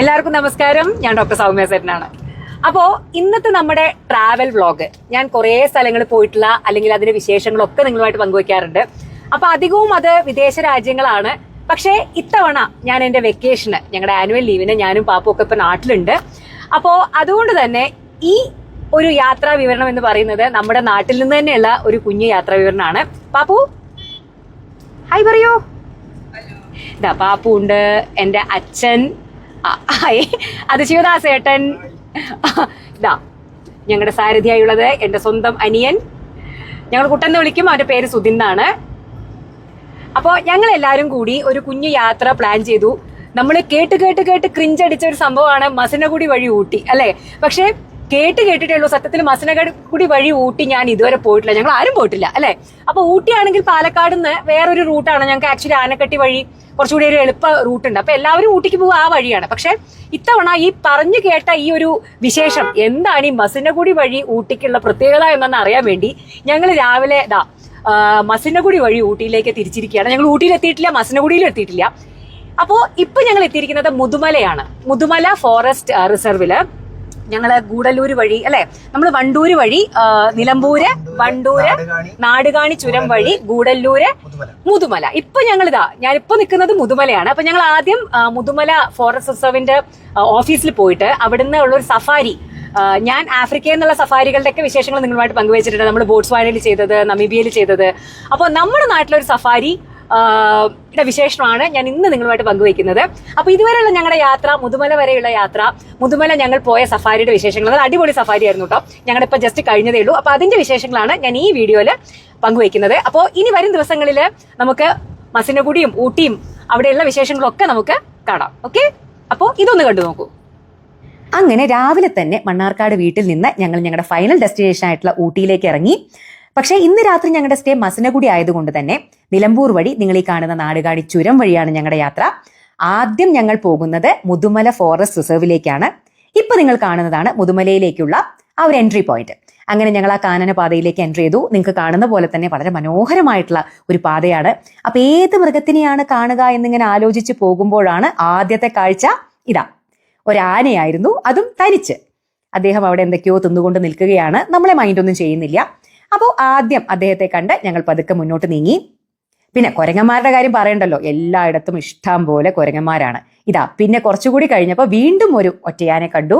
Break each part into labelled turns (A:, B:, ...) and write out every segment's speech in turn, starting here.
A: എല്ലാവർക്കും നമസ്കാരം. ഞാൻ ഡോക്ടർ സൗമ്യ സരനാണ് അപ്പോ ഇന്നത്തെ നമ്മുടെ ട്രാവൽ വ്ളോഗ് ഞാൻ കുറേ സ്ഥലങ്ങളിൽ പോയിട്ടുള്ള അല്ലെങ്കിൽ അതിന്റെ വിശേഷങ്ങളൊക്കെ നിങ്ങളുമായിട്ട് പങ്കുവയ്ക്കാറുണ്ട് അപ്പൊ അധികവും അത് വിദേശ രാജ്യങ്ങളാണ്. പക്ഷേ ഇത്തവണ ഞാൻ എന്റെ വെക്കേഷന് ഞങ്ങളുടെ ആനുവൽ ലീവിന് ഞാനും പാപ്പും ഒക്കെ ഇപ്പൊ നാട്ടിലുണ്ട്. അപ്പോ അതുകൊണ്ട് തന്നെ ഈ ഒരു യാത്രാ വിവരണം എന്ന് പറയുന്നത് നമ്മുടെ നാട്ടിൽ നിന്ന് തന്നെയുള്ള ഒരു കുഞ്ഞു യാത്രാ വിവരണമാണ്. പാപ്പു? ഹായ് പറയൂ. ഇതാ പാപ്പു ഉണ്ട് എന്റെ അച്ഛൻ ഹായ്. അത് ശിവദാസ് ഏട്ടൻ. ഇതാ ഞങ്ങളുടെ സാരഥിയായുള്ളത് എന്റെ സ്വന്തം അനിയൻ. ഞങ്ങൾ കുട്ടെന്ന് വിളിക്കും അവന്റെ പേര് സുധിൻ എന്നാണ്. അപ്പോൾ ഞങ്ങൾ എല്ലാവരും കൂടി ഒരു കുഞ്ഞു യാത്ര പ്ലാൻ ചെയ്തു. നമ്മൾ കേട്ട് കേട്ട് കേട്ട് ക്രിഞ്ചടിച്ച ഒരു സംഭവമാണ് മസനഗുടി വഴി ഊട്ടി അല്ലേ? പക്ഷേ കേട്ട് കേട്ടിട്ടേ ഉള്ളൂ സത്യത്തിൽ കൂടി വഴി ഊട്ടി ഞാൻ ഇതുവരെ പോയിട്ടില്ല. ഞങ്ങൾ ആരും പോയിട്ടില്ല അല്ലെ? അപ്പൊ ഊട്ടിയാണെങ്കിൽ പാലക്കാട് നിന്ന് വേറൊരു റൂട്ടാണ് ഞങ്ങൾക്ക് ആക്ച്വലി ആനക്കട്ടി വഴി കുറച്ചുകൂടി ഒരു എളുപ്പ റൂട്ട് ഉണ്ട്. അപ്പൊ എല്ലാവരും ഊട്ടിക്ക് പോകുക ആ വഴിയാണ്. പക്ഷെ ഇത്തവണ ഈ പറഞ്ഞു കേട്ട ഈ ഒരു വിശേഷം എന്താണ് ഈ മസനഗുടി വഴി ഊട്ടിക്കുള്ള പ്രത്യേകത എന്നൊന്ന് അറിയാൻ വേണ്ടി ഞങ്ങൾ രാവിലെ ഇതാ ആ, വഴി ഊട്ടിയിലേക്ക് തിരിച്ചിരിക്കുകയാണ്. ഞങ്ങൾ ഊട്ടിയിൽ എത്തിയിട്ടില്ല മസനഗുഡിയിലും എത്തിയിട്ടില്ല. അപ്പോൾ ഇപ്പൊ ഞങ്ങൾ എത്തിയിരിക്കുന്നത് മുതുമലയാണ്. മുതുമല ഫോറസ്റ്റ് റിസർവിൽ ഞങ്ങൾ ഗൂഡല്ലൂര് വഴി അല്ലെ? നമ്മൾ വണ്ടൂര് വഴി നിലമ്പൂര് വണ്ടൂര് നാടുകാണി ചുരം വഴി ഗൂഡല്ലൂര് മുതുമല. ഇപ്പൊ ഞങ്ങൾ ഇതാ ഞാനിപ്പോ നിൽക്കുന്നത് മുതുമലയാണ്. അപ്പൊ ഞങ്ങൾ ആദ്യം മുതുമല ഫോറസ്റ്റ് റിസർവിന്റെ ഓഫീസിൽ പോയിട്ട് അവിടുന്ന് ഉള്ള ഒരു സഫാരി ഞാൻ ആഫ്രിക്കയിൽ നിന്നുള്ള സഫാരികളുടെ ഒക്കെ വിശേഷങ്ങൾ നിങ്ങളുമായിട്ട് പങ്കുവച്ചിട്ടുണ്ട്. നമ്മൾ ബോട്ട്സ്വാനയിൽ ചെയ്തത് നമീബിയയിൽ ചെയ്തത്. അപ്പോൾ നമ്മുടെ നാട്ടിലൊരു സഫാരി വിശേഷമാണ് ഞാൻ ഇന്ന് നിങ്ങളുമായിട്ട് പങ്കുവയ്ക്കുന്നത്. അപ്പൊ ഇതുവരെയുള്ള ഞങ്ങളുടെ യാത്ര മുതുമല വരെയുള്ള യാത്ര മുതുമല ഞങ്ങൾ പോയ സഫാരിയുടെ വിശേഷങ്ങൾ അത് അടിപൊളി സഫാരി ആയിരുന്നു കേട്ടോ ഞങ്ങളുടെ ഇപ്പൊ ജസ്റ്റ് കഴിഞ്ഞതേ ഉള്ളൂ. അപ്പൊ അതിന്റെ വിശേഷങ്ങളാണ് ഞാൻ ഈ വീഡിയോയിൽ പങ്കുവയ്ക്കുന്നത്. അപ്പോൾ ഇനി വരും ദിവസങ്ങളിൽ നമുക്ക് മസിനഗുഡിയും ഊട്ടിയും അവിടെയുള്ള വിശേഷങ്ങളൊക്കെ നമുക്ക് കാണാം. ഓക്കെ? അപ്പോൾ ഇതൊന്ന് കണ്ടു നോക്കൂ. അങ്ങനെ രാവിലെ തന്നെ മണ്ണാർക്കാട് വീട്ടിൽ നിന്ന് ഞങ്ങൾ ഞങ്ങളുടെ ഫൈനൽ ഡെസ്റ്റിനേഷൻ ആയിട്ടുള്ള ഊട്ടിയിലേക്ക് ഇറങ്ങി. പക്ഷേ ഇന്ന് രാത്രി ഞങ്ങളുടെ സ്റ്റേ മസനഗുഡി ആയതുകൊണ്ട് തന്നെ നിലമ്പൂർ വഴി നിങ്ങൾ ഈ കാണുന്ന നാടുകാടി ചുരം വഴിയാണ് ഞങ്ങളുടെ യാത്ര. ആദ്യം ഞങ്ങൾ പോകുന്നത് മുതുമല ഫോറസ്റ്റ് റിസർവിലേക്കാണ് ഇപ്പൊ നിങ്ങൾ കാണുന്നതാണ് മുതുമലയിലേക്കുള്ള ആ ഒരു എൻട്രി പോയിന്റ് അങ്ങനെ ഞങ്ങൾ ആ കാനന പാതയിലേക്ക് എൻട്രി ചെയ്തു. നിങ്ങൾക്ക് കാണുന്ന പോലെ തന്നെ വളരെ മനോഹരമായിട്ടുള്ള ഒരു പാതയാണ്. അപ്പൊ ഏത് മൃഗത്തിനെയാണ് കാണുക എന്നിങ്ങനെ ആലോചിച്ച് പോകുമ്പോഴാണ് ആദ്യത്തെ കാഴ്ച ഇതാ. ഒരാനയായിരുന്നു അതും തനിച്ച്. അദ്ദേഹം അവിടെ എന്തൊക്കെയോ തിന്നുകൊണ്ട് നിൽക്കുകയാണ്. നമ്മളെ മൈൻഡ് ഒന്നും ചെയ്യുന്നില്ല. അപ്പോൾ ആദ്യം അദ്ദേഹത്തെ കണ്ട് ഞങ്ങൾ പതുക്കെ മുന്നോട്ട് നീങ്ങി. പിന്നെ കുരങ്ങന്മാരുടെ കാര്യം പറയണ്ടല്ലോ. എല്ലായിടത്തും ഇഷ്ടം പോലെ കുരങ്ങന്മാരാണ്. ഇതാ പിന്നെ കുറച്ചുകൂടി കഴിഞ്ഞപ്പോൾ വീണ്ടും ഒരു ഒറ്റയാനെ കണ്ടു.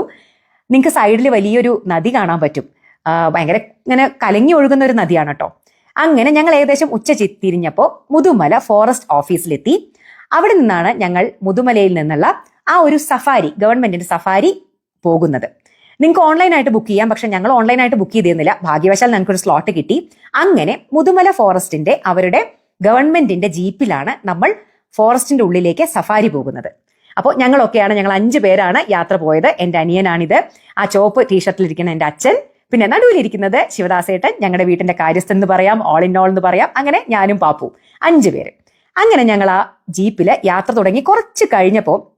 A: നിങ്ങൾക്ക് സൈഡിൽ വലിയൊരു നദി കാണാൻ പറ്റും. ഭയങ്കര ഇങ്ങനെ കലങ്ങി ഒഴുകുന്ന ഒരു നദിയാണ് കേട്ടോ. അങ്ങനെ ഞങ്ങൾ ഏകദേശം ഉച്ച ചിത്തിരിഞ്ഞപ്പോൾ മുതുമല ഫോറസ്റ്റ് ഓഫീസിലെത്തി. അവിടെ നിന്നാണ് ഞങ്ങൾ മുതുമലയിൽ നിന്നുള്ള ആ ഒരു സഫാരി ഗവൺമെന്റിന്റെ സഫാരി പോകുന്നത്. നിങ്ങൾക്ക് ഓൺലൈനായിട്ട് ബുക്ക് ചെയ്യാം. പക്ഷെ ഞങ്ങൾ ഓൺലൈനായിട്ട് ബുക്ക് ചെയ്തിരുന്നില്ല. ഭാഗ്യവശാൽ ഞങ്ങൾക്കൊരു സ്ലോട്ട് കിട്ടി. അങ്ങനെ മുതുമല ഫോറസ്റ്റിന്റെ അവരുടെ ഗവൺമെന്റിന്റെ ജീപ്പിലാണ് നമ്മൾ ഫോറസ്റ്റിന്റെ ഉള്ളിലേക്ക് സഫാരി പോകുന്നത്. അപ്പോൾ ഞങ്ങളൊക്കെയാണ് ഞങ്ങൾ അഞ്ച് പേരാണ് യാത്ര പോയത്. എന്റെ അനിയനാണിത്. ആ ചോപ്പ് ടീഷർട്ടിലിരിക്കുന്ന എന്റെ അച്ഛൻ. പിന്നെ നടുവിലിരിക്കുന്നത് ശിവദാസേട്ടൻ. ഞങ്ങളുടെ വീട്ടിന്റെ കാര്യസ്ഥ എന്ന് പറയാം ഓൾ ഇൻ ഓൾ എന്ന് പറയാം. അങ്ങനെ ഞാനും പാപ്പു അഞ്ച് പേര്. അങ്ങനെ ഞങ്ങൾ ആ ജീപ്പിൽ യാത്ര തുടങ്ങി. കുറച്ച് കഴിഞ്ഞപ്പോൾ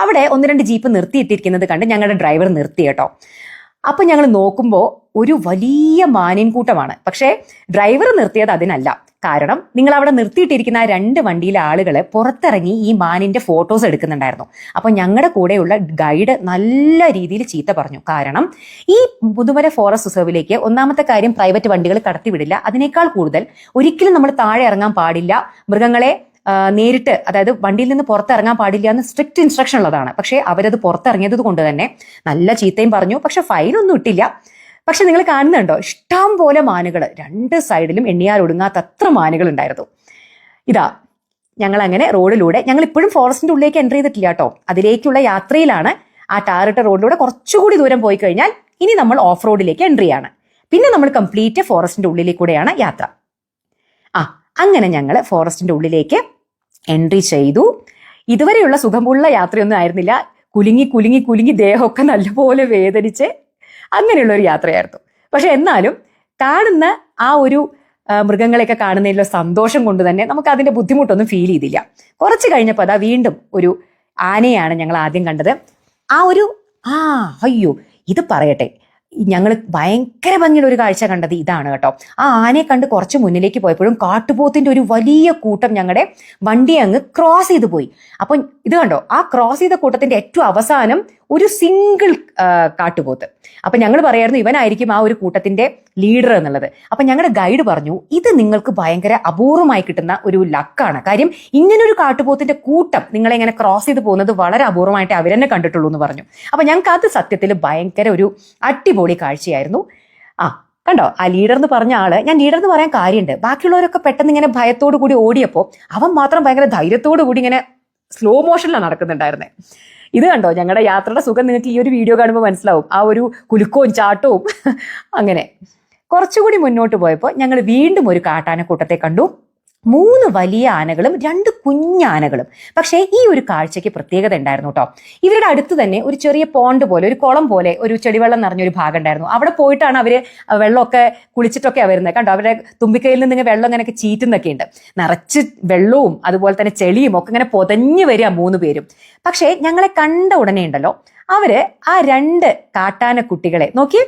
A: അവിടെ ഒന്ന് രണ്ട് ജീപ്പ് നിർത്തിയിട്ടിരിക്കുന്നത് കണ്ട് ഞങ്ങളുടെ ഡ്രൈവർ നിർത്തി കേട്ടോ. അപ്പൊ ഞങ്ങൾ നോക്കുമ്പോൾ ഒരു വലിയ മാനിൻ കൂട്ടമാണ് പക്ഷേ ഡ്രൈവർ നിർത്തിയത് അതിനല്ല. കാരണം നിങ്ങൾ അവിടെ നിർത്തിയിട്ടിരിക്കുന്ന രണ്ട് വണ്ടിയിലെ ആളുകൾ പുറത്തിറങ്ങി ഈ മാനിന്റെ ഫോട്ടോസ് എടുക്കുന്നുണ്ടായിരുന്നു. അപ്പൊ ഞങ്ങളുടെ കൂടെയുള്ള ഗൈഡ് നല്ല രീതിയിൽ ചീത്ത പറഞ്ഞു. കാരണം ഈ പുതുമല ഫോറസ്റ്റ് റിസർവിലേക്ക് ഒന്നാമത്തെ കാര്യം പ്രൈവറ്റ് വണ്ടികൾ കടത്തിവിടില്ല. അതിനേക്കാൾ കൂടുതൽ ഒരിക്കലും നമ്മൾ താഴെ ഇറങ്ങാൻ പാടില്ല. മൃഗങ്ങളെ നേരിട്ട് അതായത് വണ്ടിയിൽ നിന്ന് പുറത്തിറങ്ങാൻ പാടില്ല എന്ന് സ്ട്രിക്റ്റ് ഇൻസ്ട്രക്ഷൻ ഉള്ളതാണ്. പക്ഷേ അവരത് പുറത്തിറങ്ങിയത് കൊണ്ട് തന്നെ നല്ല ചീത്തയും പറഞ്ഞു. പക്ഷെ ഫൈനൊന്നും ഇട്ടില്ല. പക്ഷെ നിങ്ങൾ കാണുന്നുണ്ടോ? ഇഷ്ടം പോലെ മാനുകൾ രണ്ട് സൈഡിലും എണ്ണിയാൽ ഒടുങ്ങാത്ത അത്ര മാനുകൾ ഉണ്ടായിരുന്നു. ഇതാ ഞങ്ങൾ അങ്ങനെ റോഡിലൂടെ ഞങ്ങൾ ഇപ്പോഴും ഫോറസ്റ്റിന്റെ ഉള്ളിലേക്ക് എന്റർ ചെയ്തിട്ടില്ല കേട്ടോ അതിലേക്കുള്ള യാത്രയിലാണ് ആ ടാറിട്ട റോഡിലൂടെ കുറച്ചുകൂടി ദൂരം പോയി കഴിഞ്ഞാൽ ഇനി നമ്മൾ ഓഫ് റോഡിലേക്ക് എൻട്രി ആണ് പിന്നെ നമ്മൾ കംപ്ലീറ്റ് ഫോറസ്റ്റിന്റെ ഉള്ളിലേക്കൂടെയാണ് യാത്ര. ആ അങ്ങനെ ഞങ്ങൾ ഫോറസ്റ്റിന്റെ ഉള്ളിലേക്ക് എൻട്രി ചെയ്തു. ഇതുവരെയുള്ള സുഖമുള്ള യാത്രയൊന്നും ആയിരുന്നില്ല. കുലുങ്ങി കുലുങ്ങി കുലുങ്ങി ദേഹമൊക്കെ നല്ലപോലെ വേദനിച്ച് അങ്ങനെയുള്ള ഒരു യാത്രയായിരുന്നു. പക്ഷെ എന്നാലും കാണുന്ന ആ ഒരു മൃഗങ്ങളെയൊക്കെ കാണുന്നതിലുള്ള സന്തോഷം കൊണ്ട് തന്നെ നമുക്ക് അതിന്റെ ബുദ്ധിമുട്ടൊന്നും ഫീൽ ചെയ്തില്ല. കുറച്ച് കഴിഞ്ഞപ്പോൾ അതാ വീണ്ടും ഒരു ആനയാണ് ഞങ്ങൾ ആദ്യം കണ്ടത്. ആ ഒരു ആ അയ്യോ ഇത് പറയട്ടെ. ഞങ്ങൾ ഭയങ്കര ഭംഗിയുള്ള ഒരു കാഴ്ച കണ്ടത് ഇതാണ് കേട്ടോ. ആ ആനയെ കണ്ട് കുറച്ച് മുന്നിലേക്ക് പോയപ്പോഴും കാട്ടുപോത്തിന്റെ ഒരു വലിയ കൂട്ടം ഞങ്ങളുടെ വണ്ടി അങ്ങ് ക്രോസ് ചെയ്ത് പോയി. അപ്പൊ ഇത് കണ്ടോ? ആ ക്രോസ് ചെയ്ത കൂട്ടത്തിന്റെ ഏറ്റവും അവസാനം ഒരു സിംഗിൾ കാട്ടുപോത്ത്. അപ്പൊ ഞങ്ങൾ പറയായിരുന്നു ഇവനായിരിക്കും ആ ഒരു കൂട്ടത്തിന്റെ ലീഡർ എന്നുള്ളത്. അപ്പൊ ഞങ്ങളുടെ ഗൈഡ് പറഞ്ഞു ഇത് നിങ്ങൾക്ക് ഭയങ്കര അപൂർവമായി കിട്ടുന്ന ഒരു ലക്കാണ് കാര്യം ഇങ്ങനെ ഒരു കാട്ടുപോത്തിന്റെ കൂട്ടം നിങ്ങളെ ഇങ്ങനെ ക്രോസ് ചെയ്ത് പോകുന്നത് വളരെ അപൂർവമായിട്ട് അവരെന്നെ കണ്ടിട്ടുള്ളൂ എന്ന് പറഞ്ഞു. അപ്പൊ ഞങ്ങൾക്ക് അത് സത്യത്തിൽ ഭയങ്കര ഒരു അടിപൊളി കാഴ്ചയായിരുന്നു. ആ കണ്ടോ? ആ ലീഡർ എന്ന് പറഞ്ഞ ആൾ ഞാൻ ലീഡർ എന്ന് പറയാൻ കാര്യമുണ്ട് ബാക്കിയുള്ളവരൊക്കെ പെട്ടെന്ന് ഇങ്ങനെ ഭയത്തോടു കൂടി ഓടിയപ്പോൾ അവൻ മാത്രം ഭയങ്കര ധൈര്യത്തോടു കൂടി ഇങ്ങനെ സ്ലോ മോഷനിലാണ് നടക്കുന്നുണ്ടായിരുന്നത് ഇത് കണ്ടോ? ഞങ്ങളുടെ യാത്രയുടെ സുഖം നിങ്ങൾക്ക് ഈ ഒരു വീഡിയോ കാണുമ്പോൾ മനസ്സിലാവും. ആ ഒരു കുലുക്കവും ചാട്ടവും. അങ്ങനെ. കുറച്ചുകൂടി മുന്നോട്ട് പോയപ്പോൾ ഞങ്ങൾ വീണ്ടും ഒരു കാട്ടാനക്കൂട്ടത്തെ കണ്ടു. മൂന്ന് വലിയ ആനകളും രണ്ട് കുഞ്ഞാനകളും പക്ഷേ ഈ ഒരു കാഴ്ചയ്ക്ക് പ്രത്യേകത ഉണ്ടായിരുന്നു കേട്ടോ ഇവരുടെ അടുത്ത് തന്നെ ഒരു ചെറിയ പോണ്ട് പോലെ ഒരു കുളം പോലെ ഒരു ചെടിവെള്ളം നിറഞ്ഞൊരു ഭാഗം ഉണ്ടായിരുന്നു. അവിടെ പോയിട്ടാണ് അവർ വെള്ളമൊക്കെ കുളിച്ചിട്ടൊക്കെ വരുന്നത്. കണ്ടോ? അവരുടെ തുമ്പിക്കൈയിൽ നിന്ന് വെള്ളം ഇങ്ങനെയൊക്കെ ചീറ്റുന്നൊക്കെ ഉണ്ട്. നിറച്ച് വെള്ളവും അതുപോലെ തന്നെ ചെളിയും ഒക്കെ ഇങ്ങനെ പൊതഞ്ഞു വരിക മൂന്ന് പേരും. പക്ഷേ ഞങ്ങളെ കണ്ട ഉടനെ ഉണ്ടല്ലോ അവർ ആ രണ്ട് കാട്ടാന കുട്ടികളെ നോക്കി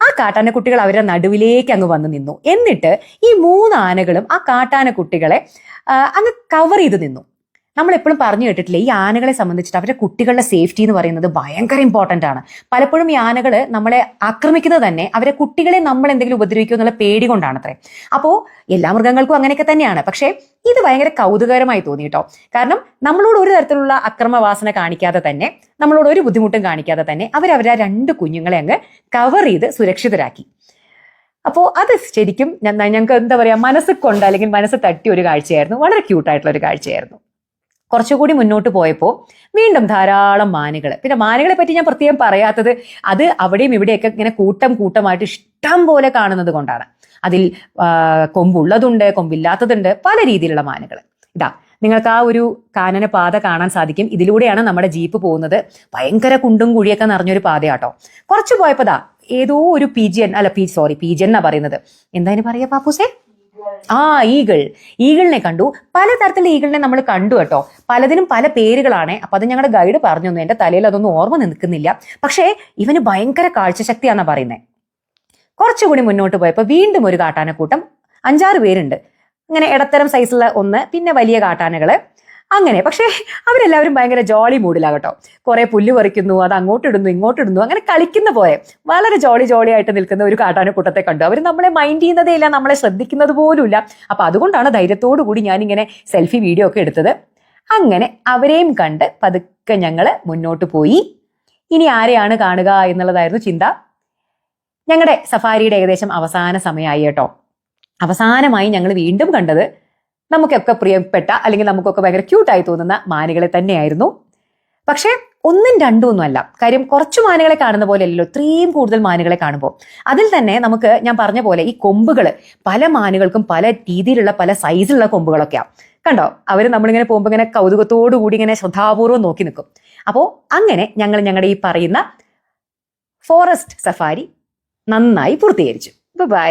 A: ആ കാട്ടാനക്കുട്ടികൾ അവരുടെ നടുവിലേക്ക് അങ്ങ് വന്ന് നിന്നു. എന്നിട്ട് ഈ മൂന്ന് ആനകളും ആ കാട്ടാനക്കുട്ടികളെ കുട്ടികളെ അങ്ങ് കവർ ചെയ്ത് നിന്നു. നമ്മൾ എപ്പോഴും പറഞ്ഞു കേട്ടിട്ടില്ല ഈ ആനകളെ സംബന്ധിച്ചിട്ട് അവരുടെ കുട്ടികളുടെ സേഫ്റ്റി എന്ന് പറയുന്നത് ഭയങ്കര ഇമ്പോർട്ടന്റ് ആണ്. പലപ്പോഴും ഈ ആനകൾ നമ്മളെ ആക്രമിക്കുന്നത് തന്നെ അവരെ കുട്ടികളെ നമ്മൾ എന്തെങ്കിലും ഉപദ്രവിക്കുക എന്നുള്ള പേടി കൊണ്ടാണ് അത്രേ. അപ്പോൾ എല്ലാ മൃഗങ്ങൾക്കും അങ്ങനെയൊക്കെ തന്നെയാണ്. പക്ഷേ ഇത് ഭയങ്കര കൗതുകകരമായി തോന്നി കേട്ടോ. കാരണം നമ്മളോട് ഒരു തരത്തിലുള്ള അക്രമവാസന കാണിക്കാതെ തന്നെ നമ്മളോട് ഒരു ബുദ്ധിമുട്ടും കാണിക്കാതെ തന്നെ അവരവരെ രണ്ട് കുഞ്ഞുങ്ങളെ അങ്ങ് കവർ ചെയ്ത് സുരക്ഷിതരാക്കി. അപ്പോൾ അത് ശരിക്കും ഞങ്ങൾക്ക് എന്താ പറയാ മനസ്സ് കൊണ്ട് അല്ലെങ്കിൽ മനസ്സ് തട്ടിയ ഒരു കാഴ്ചയായിരുന്നു. വളരെ ക്യൂട്ടായിട്ടുള്ള ഒരു കാഴ്ചയായിരുന്നു. കുറച്ചുകൂടി മുന്നോട്ട് പോയപ്പോൾ വീണ്ടും ധാരാളം മാനുകൾ പിന്നെ മാനുകളെ പറ്റി ഞാൻ പ്രത്യേകം പറയാത്തത് അത് അവിടെയും ഇവിടെയൊക്കെ ഇങ്ങനെ കൂട്ടം കൂട്ടമായിട്ട് ഇഷ്ടം പോലെ കാണുന്നത് കൊണ്ടാണ്. അതിൽ കൊമ്പുള്ളതുണ്ട് കൊമ്പില്ലാത്തതുണ്ട് പല രീതിയിലുള്ള മാനുകൾ ഇതാ നിങ്ങൾക്ക് ആ ഒരു കാനന പാത കാണാൻ സാധിക്കും. ഇതിലൂടെയാണ് നമ്മുടെ ജീപ്പ് പോകുന്നത്. ഭയങ്കര കുണ്ടും കുഴിയൊക്കെ നിറഞ്ഞൊരു പാതയാട്ടോ. കുറച്ച് പോയപ്പോ ഏതോ ഒരു പീജിയൻ അല്ല പി സോറി പീജിയൻ എന്നാ പറയുന്നത്. എന്താ പറയാ പാപ്പൂസേ? ആ ഈഗൾ. ഈഗിളിനെ കണ്ടു. പലതരത്തിലുള്ള ഈഗിളിനെ നമ്മൾ കണ്ടു കേട്ടോ. പലതിനും പല പേരുകളാണ്. അപ്പൊ അത് ഞങ്ങളുടെ ഗൈഡ് പറഞ്ഞു എന്റെ തലയിൽ അതൊന്നും ഓർമ്മ നിൽക്കുന്നില്ല. പക്ഷേ ഇവന് ഭയങ്കര കാഴ്ചശക്തിയാണെന്നാ പറയുന്നത് കുറച്ചുകൂടി മുന്നോട്ട് പോയപ്പോൾ വീണ്ടും ഒരു കാട്ടാനക്കൂട്ടം അഞ്ചാറ് പേരുണ്ട്. അങ്ങനെ ഇടത്തരം സൈസുള്ള ഒന്ന് പിന്നെ വലിയ കാട്ടാനകൾ. അങ്ങനെ. പക്ഷേ അവരെല്ലാവരും ഭയങ്കര ജോളി മൂഡിലാകട്ടോ കുറെ പുല്ല് പറിക്കുന്നു അത് അങ്ങോട്ടിടുന്നു ഇങ്ങോട്ടിടുന്നു അങ്ങനെ കളിക്കുന്ന പോലെ. വളരെ ജോളി ജോളി ആയിട്ട് നിൽക്കുന്ന ഒരു കാട്ടാനക്കൂട്ടത്തെ കണ്ടു. അവർ നമ്മളെ മൈൻഡ് ചെയ്യുന്നതേ ഇല്ല നമ്മളെ ശ്രദ്ധിക്കുന്നത് പോലുമില്ല അപ്പൊ അതുകൊണ്ടാണ് ധൈര്യത്തോടു കൂടി ഞാനിങ്ങനെ സെൽഫി വീഡിയോ ഒക്കെ എടുത്തത്. അങ്ങനെ അവരെയും കണ്ട് പതുക്കെ ഞങ്ങൾ മുന്നോട്ട് പോയി. ഇനി ആരെയാണ് കാണുക എന്നുള്ളതായിരുന്നു ചിന്ത. ഞങ്ങളുടെ സഫാരിയുടെ ഏകദേശം അവസാന സമയമായി കേട്ടോ. അവസാനമായി ഞങ്ങൾ വീണ്ടും കണ്ടത് നമുക്കൊക്കെ പ്രിയപ്പെട്ട അല്ലെങ്കിൽ നമുക്കൊക്കെ ഭയങ്കര ക്യൂട്ടായി തോന്നുന്ന മാനുകളെ തന്നെയായിരുന്നു. പക്ഷേ ഒന്നും രണ്ടും ഒന്നും അല്ല കാര്യം കുറച്ച് മാനുകളെ കാണുന്ന പോലെ അല്ലല്ലോ ഇത്രയും കൂടുതൽ മാനുകളെ കാണുമ്പോൾ. അതിൽ തന്നെ നമുക്ക് ഞാൻ പറഞ്ഞ പോലെ ഈ കൊമ്പുകൾ പല മാനുകൾക്കും പല രീതിയിലുള്ള പല സൈസിലുള്ള കൊമ്പുകളൊക്കെയാണ് കണ്ടോ? അവർ നമ്മളിങ്ങനെ പോകുമ്പോൾ ഇങ്ങനെ കൗതുകത്തോടു കൂടി ഇങ്ങനെ ശ്രദ്ധാപൂർവം നോക്കി നിൽക്കും. അപ്പോൾ അങ്ങനെ ഞങ്ങൾ ഞങ്ങളുടെ ഈ പറയുന്ന ഫോറസ്റ്റ് സഫാരി നന്നായി പൂർത്തീകരിച്ചു. ബൈ